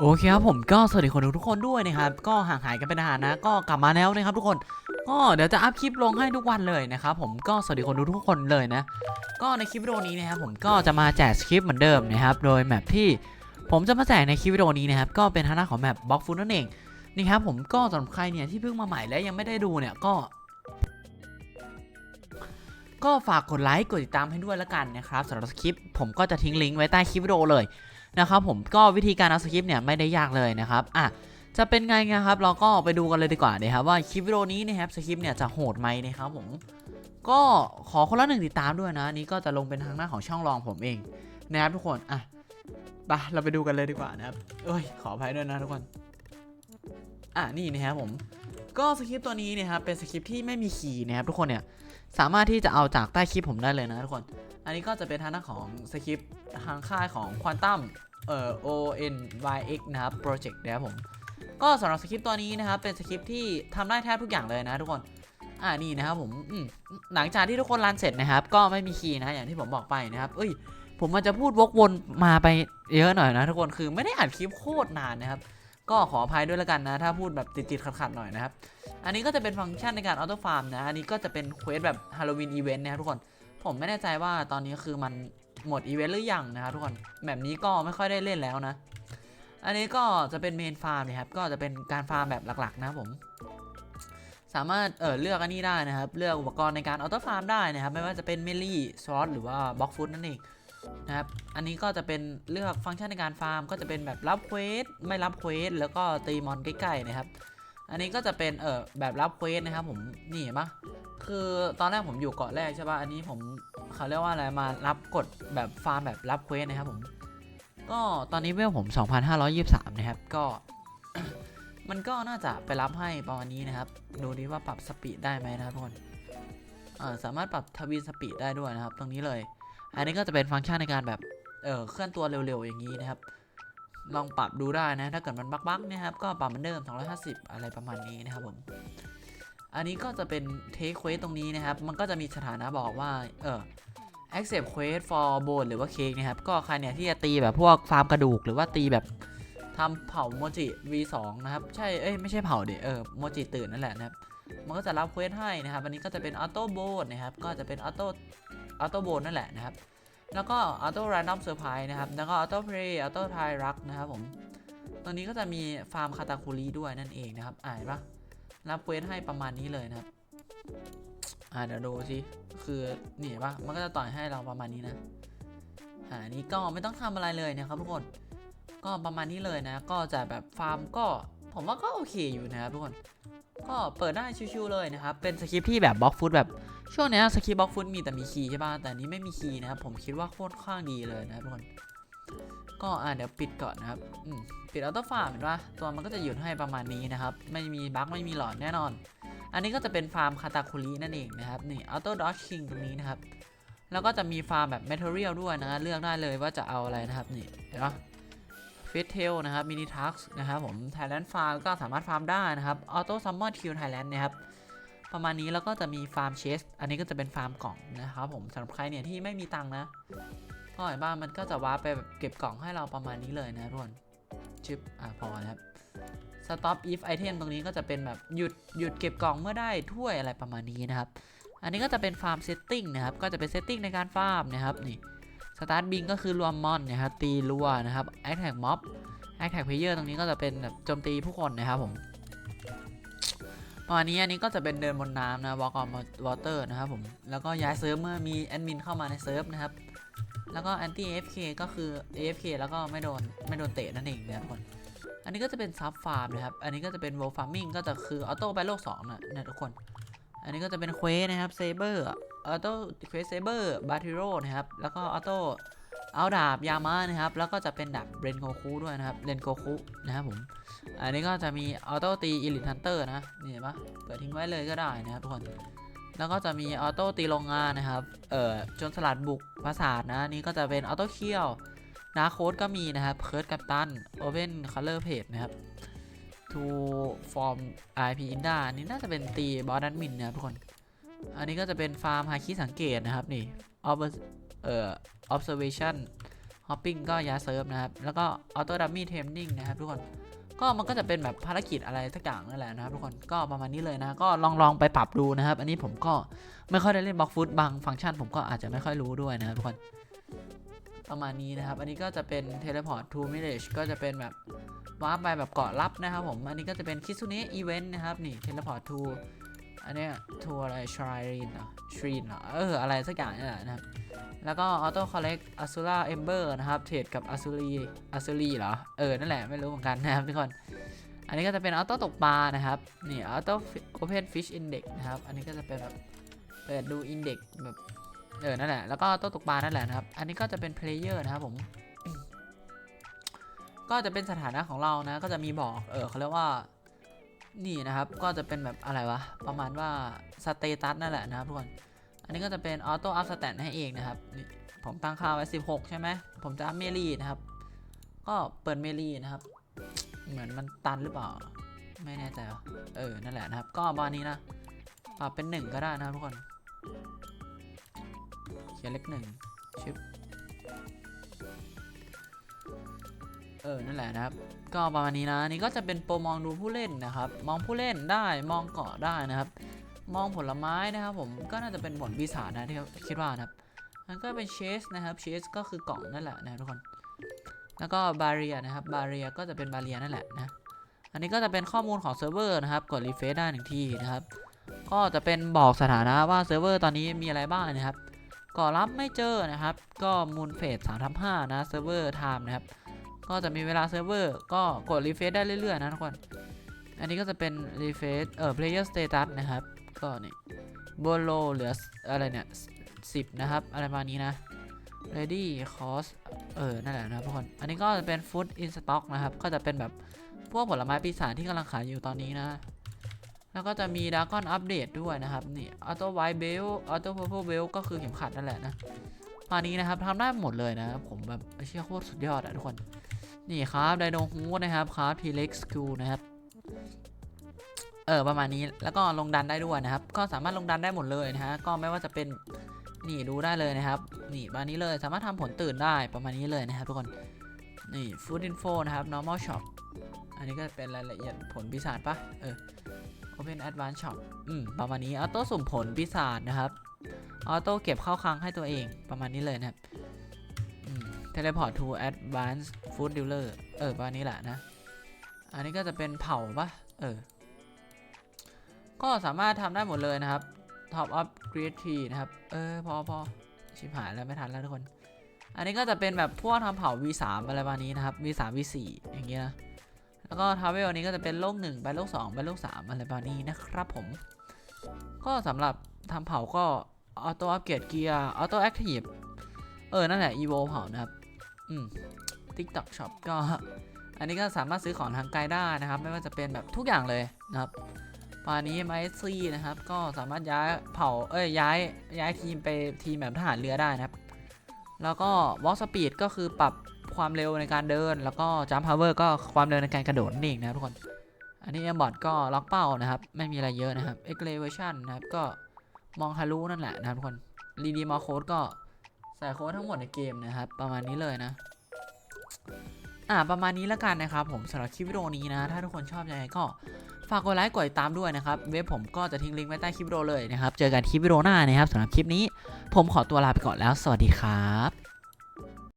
โอเคครับผมก็สวัสดีคนดูทุกคนด้วยนะครับ ก็ห่างหายกันไปนานนะ ก็กลับมาแล้วนะครับทุกคนก็เดี๋ยวจะอัพคลิปลงให้ทุกวันเลยนะครับผมก็สวัสดีคนดูทุกคนเลยนะ ก็ในคลิปวิดีโอนี้นะครับผมก็จะมาแจกสคริปต์เหมือนเดิมนะครับ โดยแมปที่ผมจะมาแจกในคลิปวิดีโอนี้นะครับก็เป็นทางด้านของแมปบล็อกฟูนั่นเองนี่ครับผมก็สำหรับใครเนี่ยที่เพิ่งมาใหม่และยังไม่ได้ดูเนี่ยก็ ก็ฝากกดไลค์กดติดตามให้ด้วยละกันนะครับสำหรับสคริปต์ผมก็จะทิ้งลิงก์ไว้ใต้คลิปวิดีโอเลย นะครับผมก็วิธีการเอาสคริปต์เนี่ยไม่ได้ยากเลยนะครับอะจะเป็นไงนะครับเราก็ไปดูกันเลยดีกว่านะครับว่าคลิปวิดีโอนี้นะครับสคริปต์เนี่ยจะโหดไหมนะครับผมก็ขอคนละหนึ่งติดตามด้วยนะนนี้ก็จะลงเป็นทางหน้าของช่องรองผมเองนะครับทุกคนอะไปเราไปดูกันเลยดีกว่านะครับเอ้ยขออภัยด้วยนะทุกคน อะนี่นะครับผมก็สคริปต์ตัวนี้เนะครับเป็นสคริปต์ที่ไม่มีคีย์นะครับทุกคนเนี่ยสามารถที่จะเอาจากใต้คลิปผมได้เลยนะทุกคน อันนี้ก็จะเป็นทางด้านของสคริปต์ทางค่ายของ Quantum เอ่อ O N Y X นะครับ Project นะครับผม ก็สำหรับสคริปต์ตัวนี้นะครับเป็นสคริปต์ที่ทำได้แทบทุกอย่างเลยนะทุกคน อ่านี่นะครับผมอืมหลังจากที่ทุกคนรันเสร็จนะครับ ก็ไม่มีคีย์นะอย่างที่ผมบอกไปนะครับ เอ้ย ผมมันจะพูดวกวนมาไปเยอะหน่อยนะทุกคนคือไม่ได้อัดคลิปโคตรนานนะครับ ก็ขออภัยด้วยแล้วกันนะ ถ้าพูดแบบติดๆขัดๆหน่อยนะครับ อันนี้ก็จะเป็นฟังก์ชันในการออโต้ฟาร์มนะ อันนี้ก็จะเป็นเควสแบบฮาโลวีนอีเวนต์นะครับทุกคน ผมไม่แน่ใจว่าตอนนี้คือมันหมดอีเวนต์หรือยังนะครับทุกคน แบบนี้ก็ไม่ค่อยได้เล่นแล้วนะ อันนี้ก็จะเป็นเมนฟาร์มนะครับ ก็จะเป็นการฟาร์มแบบหลักๆ นะผม สามารถเออเลือกอันนี้ได้นะครับ เลือกอุปกรณ์ในการออโต้ฟาร์มได้นะครับ ไม่ว่าจะเป็นเมลี่ซอสหรือว่าบล็อกฟุตนั่นเอง นะครับ อันนี้ก็จะเป็นเลือกฟังก์ชันในการฟาร์ม ก็จะเป็นแบบรับเควสไม่รับเควสแล้วก็ตีมอนใกล้ๆนะครับ อันนี้ก็จะเป็นเออแบบรับเควสนะครับผมนี่เห็นปะคือตอนแรกผมอยู่เกาะแรกใช่ปะอันนี้ผมเขาเรียกว่าอะไรมารับกดแบบฟาร์มแบบรับเควสนะครับผมก็ตอนนี้เวลผม 2,523 นะครับ ก็ มันก็น่าจะไปรับให้ประมาณนี้นะครับ ดูดิว่าปรับสปีดได้ไหมนะครับทุกคนสามารถปรับทวีสปีดได้ด้วยนะครับ ตรงนี้เลย อันนี้ก็จะเป็นฟังก์ชันในการแบบ เออเคลื่อนตัวเร็วๆอย่างนี้นะครับ ลองปรับดูได้นะ ถ้าเกิดมันบั๊กๆนะครับ ก็ปรับเหมือนเดิม 250 อะไรประมาณนี้นะครับผม อันนี้ก็จะเป็นเทคเควสตรงนี้นะครับ มันก็จะมีสถานะบอกว่า เออ accept quest for bone หรือว่าเค้กนะครับ ก็ใครเนี่ยที่จะตีแบบพวกฟาร์มกระดูก หรือว่าตีแบบทำเผาโมจิ V2 นะครับ ใช่ เอ้ย ไม่ใช่เผาเดี๋ยเออ โมจิตื่นนั่นแหละนะครับ มันก็จะรับเควสให้นะครับ อันนี้ก็จะเป็นออโต้โบนนะครับ ก็จะเป็นออโต้ ออโต้โบนนั่นแหละนะครับ แล้วก็ออโต้ r รนดอมเซอร์ไพรส์นะครับ แล้วก็ออโต้เพลย์ออโต้ทายรักนะครับผมตรงนี้ก็จะมีฟาร์มคาตาคุรีด้วยนั่นเองนะครับ อ่านปะรับเควสให้ประมาณนี้เลยนะครับ อ่าเดี๋ยวดูสิคือนี่ปะมันก็จะต่อยให้เราประมาณนี้นะอ่านี้ก็ไม่ต้องทำอะไรเลยนะครับทุกคน ก็ประมาณนี้เลยนะ ก็จะแบบฟาร์มก็ผมว่าก็โอเคอยู่นะครับทุกคน ก็เปิดได้ชิวๆเลยนะครับ เป็นสคริปที่แบบบล็อกฟุตแบบช่วงนี้สคริปบล็อกฟุตมีแต่มีคีย์ใช่ป่ะ แต่อันนี้ไม่มีคีย์นะครับ ผมคิดว่าโคตรข้างดีเลยนะครับทุกคน ก็อ่าเดี๋ยวปิดก่อนนะครับ อืมปิดออโต้ฟาร์มเห็นปะตัวมันก็จะหยุดให้ประมาณนี้นะครับ ไม่มีบั๊กไม่มีหลอดแน่นอน อันนี้ก็จะเป็นฟาร์มคาตาคุรินั่นเองนะครับ นี่ออโต้ดอ g คิงตรงนี้นะครับ แล้วก็จะมีฟาร์มแบบเมทัลเรียลด้วยนะ เลือกได้เลยว่าจะเอาอะไรนะครับ นี่ เห็นปะ เฟิตเทลนะครับมินิทักนะครับผมไทยแลนด์ฟาร์มก็สามารถฟาร์มได้นะครับออโต้ซัมมอนคิวไทยแลนด์นะครับประมาณนี้แล้วก็จะมีฟาร์มเชส อันนี้ก็จะเป็นฟาร์มกล่องนะครับผมสำหรับใครเนี่ยที่ไม่มีตังค์นะก็เห็นบ้านมันก็จะว้าไปแบบเก็บกล่องให้เราประมาณนี้เลยนะทุกคนชึบอะพอนะครับ stop if item ตรงนี้ก็จะเป็นแบบหยุดหยุดเก็บกล่องเมื่อได้ถ้วยอะไรประมาณนี้นะครับ อันนี้ก็จะเป็นฟาร์มเซตติ้งนะครับ ก็จะเป็นเซตติ้งในการฟาร์มนะครับนี่ start bing ก็คือรวมมอนนะครับตีรัวนะครับ attack mob attack player ตรงนี้ก็จะเป็นแบบโจมตีผู้คนนะครับผมประมาณนี้อันนี้ก็จะเป็นเดินบนน้ำนะ walk on water นะครับผมแล้วก็ย้ายเซิร์ฟเมื่อมีแอดมินเข้ามาในเซิร์ฟนะครับแล้วก็ anti AFK ก็คือ AFK แล้วก็ไม่โดนไม่โดนเตะนั่นเองนะทุกคนอันนี้ก็จะเป็นซับฟาร์มนะครับ อันนี้ก็จะเป็น w o l f farming ก็จะคือออโต้ไปโลก2นะนะทุกคน อันนี้ก็จะเป็นเควสนะครับเซเบอร์ ออโต้เควสเซเบอร์บาทิโรนะครับ แล้วก็ออโต้เอาดาบยามานะครับ แล้วก็จะเป็นดาบเรนโกคุด้วยนะครับเรนโกคุนะครับผม อันนี้ก็จะมีออโต้ตีอิลิทันเตอร์นะ นี่เห็นปะเปิดทิ้งไว้เลยก็ได้นะครับทุกคน แล้วก็จะมีออโต้ตีโรงงานนะครับ เอ่อจนสลัดบุกปราสาทนะนนี้ก็จะเป็นออโต้เคียวนาโค้ดก็มีนะครับเคิร์ดกัปตัน Open Color Page นะครับ To Form IP Inda อันนี้น่าจะเป็นตีบอสดันมินนะครับทุกคน อันนี้ก็จะเป็นฟาร์มฮาคิสังเกตนะครับนี่ Ob เอ่อ observation ฮอปปิ้งก็ยาเซิร์ฟนะครับ แล้วก็ออโต้ดัมมี่เทมนิ่งนะครับทุกคนก็มันก็จะเป็นแบบภารกิจอะไรสักอย่างนั่นแหละนะครับทุกคนก็ประมาณนี้เลยนะก็ลองลองไปปรับดูนะครับ อันนี้ผมก็ไม่ค่อยได้เล่นบล็อกฟุตบางฟังก์ชัน ผมก็อาจจะไม่ค่อยรู้ด้วยนะครับทุกคนประมาณนี้นะครับ อันนี้ก็จะเป็น teleport to village ก็จะเป็นแบบวาร์ปไปแบบเกาะลับนะครับผม อันนี้ก็จะเป็นคิซุเนะอีเวนต์นะครับ นี่ teleport to อันเนี้ย to อะไร shrine เหรอ shrine เหรอเอออะไรสักอย่างนี่แหละนะครับแล้วก็ auto collect azura ember นะครับเทรดกับ azuri azuri เหรอเออนั่นแหละไม่รู้เหมือนกันนะครับทุกคนอันนี้ก็จะเป็น auto ตกปลานะครับนี่ auto open fish index นะครับอันนี้ก็จะเป็นแบบเปิดดู index แบบเออนั่นแหละแล้วก็ตัวตกปลานั่นแหละนะครับ อันนี้ก็จะเป็น player นะครับผม ก็จะเป็นสถานะของเรานะ ก็จะมีบอก เออเขาเรียกว่า นี่นะครับก็จะเป็นแบบอะไรวะ ประมาณว่าสเตตัสนั่นแหละนะครับทุกคน อันนี้ก็จะเป็นออโต้อัพสแตทให้เองนะครับผมตั้งค่าไว้ 16 ใช่ไหม ผมจะอัพเมลีนะครับ ก็เปิดเมลีนะครับ เหมือนมันตันหรือเปล่า ไม่แน่ใจเออ นั่นแหละนะครับ ก็ประมาณนี้นะปรับเป็นหนึ่งก็ได้นะครับทุกคน เขียนเลขหนึ่งชิป เออนั่นแหละนะครับ ก็ประมาณนี้นะนี่ก็จะเป็นโปรมองดูผู้เล่นนะครับ มองผู้เล่นได้มองเกาะได้นะครับ มองผลไม้นะครับ ผมก็น่าจะเป็นผลปีศาจนะที่คิดว่านะครับมันก็เป็นเชสนะครับเชสก็คือกล่องนั่นแหละนะทุกคน แล้วก็บาเรียนะครับบาเรียก็จะเป็นบาเรียนั่นแหละนะอันนี้ก็จะเป็นข้อมูลของเซิร์ฟเวอร์นะครับกดรีเฟซได้หนึ่งทีนะครับ ก็จะเป็นบอกสถานะว่าเซิร์ฟเวอร์ตอนนี้มีอะไรบ้างนะครับก่อรับไม่เจอนะครับ ก็มูลเฟส3ทับ5นะเซิร์ฟเวอร์ไทม์นะครับ ก็จะมีเวลาเซิร์ฟเวอร์ ก็กดรีเฟซได้เรื่อยๆนะทุกคน อันนี้ก็จะเป็นรีเฟซเอ่อ player status นะครับ ก็นี่โบโลเหลืออะไรเนี่ย10นะครับ อะไรประมาณนี้นะ ready cost เออ นั่นแหละนะทุกคน อันนี้ก็จะเป็น food in stock นะครับ ก็จะเป็นแบบพวกผลไม้ปีศาจที่กำลังขายอยู่ตอนนี้นะ แล้วก็จะมีด r a ก้อนอัปเดตด้วยนะครับ นี่ auto white belt auto purple belt ก็คือเข็มขัดนั่นแหละนะตอนนี้นะครับทำได้หมดเลยนะ ผมแบบเชื่อโคตรสุดยอดอะทุกคน นี่ครับไดโนฮูดนะครับครับทีเล็กสกูนะครับเออประมาณนี้แล้วก็ลงดันได้ด้วยนะครับ ก็สามารถลงดันได้หมดเลยนะฮะก็ไม่ว่าจะเป็นนี่ดูได้เลยนะครับ นี่ประมาณนี้เลยสามารถทำผลตื่นได้ประมาณนี้เลยนะครับทุกคนนี่ Food Info นะครับ Normal Shop อันนี้ก็เป็นรายละเอียดผลปีศาจปะเออ Open Advanced Shop อืมประมาณนี้ออโต้สุ่มผลปีศาจนะครับออโต้เก็บเข้าคลังให้ตัวเองประมาณนี้เลยนะครับ Teleport to Advanced Food Dealer เออประมาณนี้แหละนะ อันนี้ก็จะเป็นเผาปะเออ ก็สามารถทำได้หมดเลยนะครับ Top Up Create นะครับ เออ พอพอชิบหายแล้ว ไม่ทันแล้วทุกคน อันนี้ก็จะเป็นแบบพวกทำเผา V3 อะไรประมาณนี้นะครับ V3 V4 อย่างเงี้ยนะ แล้วก็ทาวเวลนี้ก็จะเป็นโลก1ไปโลก2ไปโลก3อะไรประมาณนี้นะครับผม ก็สำหรับทำเผาก็ออโต้อัปเกรดเกียร์ออโต้แอคทีฟเออ นั่นแหละ evo เผานะครับ อืม TikTok Shop ก็อันนี้ก็สามารถซื้อของทางไกลได้นะครับ ไม่ว่าจะเป็นแบบทุกอย่างเลยนะครับปานนี้ไมซีนะครับ ก็สามารถย้ายเผาเอ้ยย้ายย้ายทีมไปทีมแบบทหารเรือได้นะครับ แล้วก็วอล์กสปีดก็คือปรับความเร็วในการเดิน แล้วก็จัมพาวเวอร์ก็ความเร็วในการกระโดดนั่นเองนะทุกคน อันนี้เอมบอดก็ล็อกเป้านะครับ ไม่มีอะไรเยอะนะครับเอ็กเลเวชันนะครับก็มองทะลุนั่นแหละนะครับทุกคนรีดีมาโค้ดก็ใส่โค้ดทั้งหมดในเกมนะครับ ประมาณนี้เลยนะ อ่าประมาณนี้แล้วกันนะครับผมสำหรับคลิปวิดีโอนี้นะ ถ้าทุกคนชอบยังไงก็ฝากกดไลค์กดติดตามด้วยนะครับ เว็บผมก็จะทิ้งลิงก์ไว้ใต้คลิปวิดีโอเลยนะครับ เจอกันคลิปวิดีโอหน้านะครับสำหรับคลิปนี้ ผมขอตัวลาไปก่อนแล้ว สวัสดีครับ